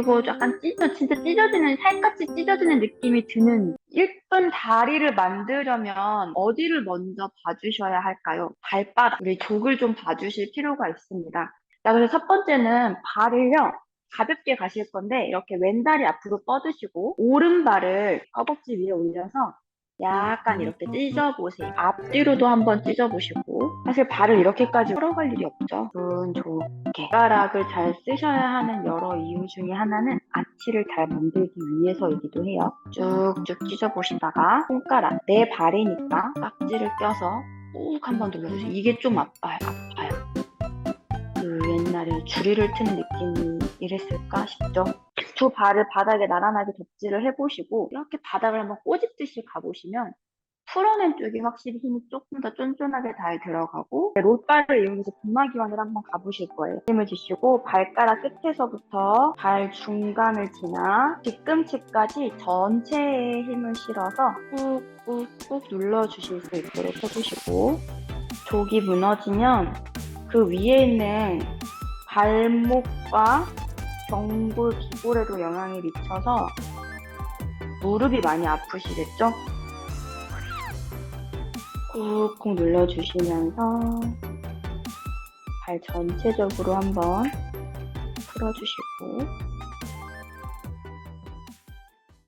그리고 약간 찢어, 진짜 찢어지는, 살같이 찢어지는 느낌이 드는 예쁜 다리를 만들려면 어디를 먼저 봐주셔야 할까요? 발바닥. 우리 족을 좀 봐주실 필요가 있습니다. 자, 그래서 첫 번째는 발을요, 가볍게 가실 건데, 이렇게 왼다리 앞으로 뻗으시고, 오른발을 허벅지 위에 올려서 약간 이렇게 찢어보세요. 앞뒤로도 한번 찢어보시고, 사실 발을 이렇게까지 끌어갈 일이 없죠. 은 좋게. 손가락을 잘 쓰셔야 하는 여러 이유 중에 하나는 아치를 잘 만들기 위해서이기도 해요. 쭉쭉 찢어보시다가, 손가락, 내 발이니까 깍지를 껴서 꾹 한번 눌러주세요. 이게 좀 아파요. 아파요. 그 옛날에 줄이를 트는 느낌이 이랬을까 싶죠. 두 발을 바닥에 나란하게 덮지를 해보시고 이렇게 바닥을 한번 꼬집듯이 가보시면 풀어낸 쪽이 확실히 힘이 조금 더 쫀쫀하게 잘 들어가고 롯발을 이용해서 분마기완을 한번 가보실 거예요. 힘을 주시고 발가락 끝에서부터 발 중간을 지나 뒤꿈치까지 전체에 힘을 실어서 꾹꾹꾹 눌러주실 수 있도록 해보시고 족이 무너지면 그 위에 있는 발목과 경골, 기골에도 영향이 미쳐서 무릎이 많이 아프시겠죠? 꾹꾹 눌러주시면서 발 전체적으로 한번 풀어주시고